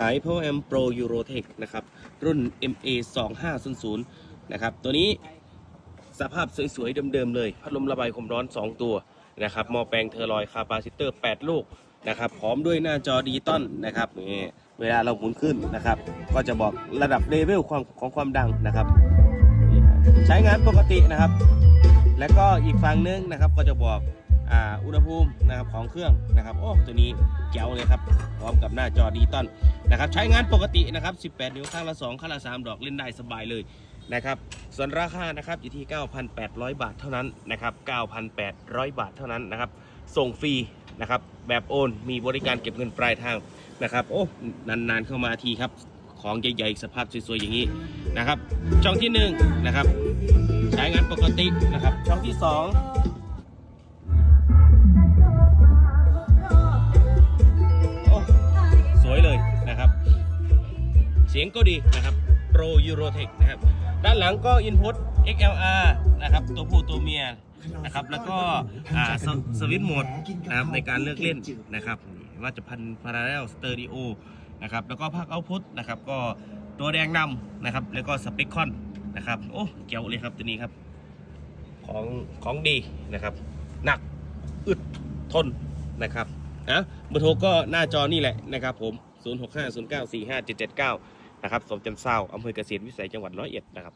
ขาย Power Amp Pro Eurotech นะครับ รุ่น MA 2500นะครับ ตัวนี้สภาพสวยๆเดิมๆเลย พัดลมระบายความร้อน 2 ตัวนะครับมอแปลงเทอร์ลอยคาปาซิเตอร์ 8 ลูกนะครับพร้อมด้วยหน้าจอดิจิตอลนะครับนี่เวลาเราหมุนขึ้นนะครับ ก็จะบอกระดับเลเวลความของความดังนะครับ ใช้งานปกตินะครับ แล้วก็อีกฝั่งนึงนะครับก็จะบอก อุณหภูมินะครับของเครื่องนะครับโอ้ตัวนี้เลียวเลยครับพร้อมกับหน้าจอดีตอนนะครับใช้งานปกตินะครับ 18 นิ้วข้างละ 2 ข้างละ 3 ดอกเล่นได้สบายเลยนะครับส่วนราคานะครับอยู่ที่ 9,800 บาทเท่านั้นนะครับ 9,800 บาทเท่านั้นนะครับส่งฟรีนะครับแบบโอน มีบริการเก็บเงินปลายทางนะครับโอ้นานๆเข้ามาทีครับของใหญ่ๆสภาพสวยๆอย่างนี้นะครับช่องที่1นะครับใช้งานปกตินะครับช่องที่2 สียงก็ดีนะครับ Pro Eurotech นะครับ ด้านหลังก็ Input XLR นะครับ ตัวผู้ตัวเมียนะครับ แล้วก็สสวิตช์โหมดนะครับในการเลือกเล่นนะครับ ว่าจะพัน Parallel Stereo นะครับ แล้วก็ภาคเอาพุทนะครับ ก็ตัวแดงนำนะครับ แล้วก็สเปคคอนนะครับ โอ้เกี่ยวเลยครับตัวนี้ครับ ของของดีนะครับ หนัก อึด ทนนะครับนะเบอร์โทรก็หน้าจอนี่แหละนะครับผม 0650945779 นะครับสมจันทร์เศร้าอำเภอเกษตรวิสัยจังหวัดร้อยเอ็ดนะครับ